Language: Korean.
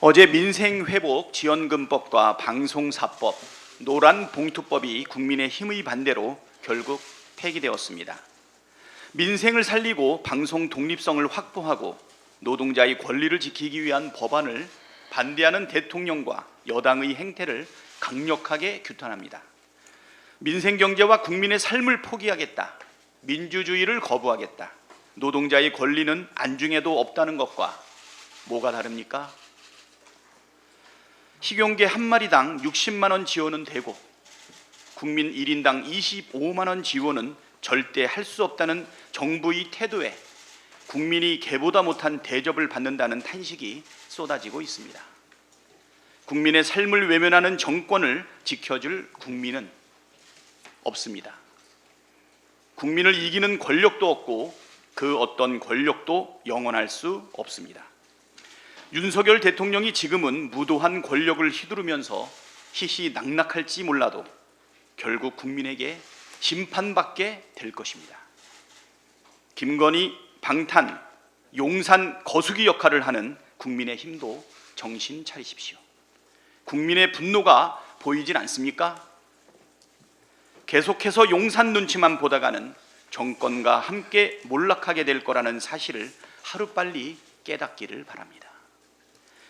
어제 민생회복 지원금법과 방송사법, 노란봉투법이 국민의 힘의 반대로 결국 폐기되었습니다. 민생을 살리고 방송 독립성을 확보하고 노동자의 권리를 지키기 위한 법안을 반대하는 대통령과 여당의 행태를 강력하게 규탄합니다. 민생 경제와 국민의 삶을 포기하겠다. 민주주의를 거부하겠다. 노동자의 권리는 안중에도 없다는 것과 뭐가 다릅니까? 식용계 한 마리당 60만 원 지원은 되고 국민 1인당 25만 원 지원은 절대 할 수 없다는 정부의 태도에 국민이 개보다 못한 대접을 받는다는 탄식이 쏟아지고 있습니다. 국민의 삶을 외면하는 정권을 지켜줄 국민은 없습니다. 국민을 이기는 권력도 없고 그 어떤 권력도 영원할 수 없습니다. 윤석열 대통령이 지금은 무도한 권력을 휘두르면서 희희 낙낙할지 몰라도 결국 국민에게 심판받게 될 것입니다. 김건희 방탄, 용산 거수기 역할을 하는 국민의 힘도 정신 차리십시오. 국민의 분노가 보이질 않습니까? 계속해서 용산 눈치만 보다가는 정권과 함께 몰락하게 될 거라는 사실을 하루빨리 깨닫기를 바랍니다.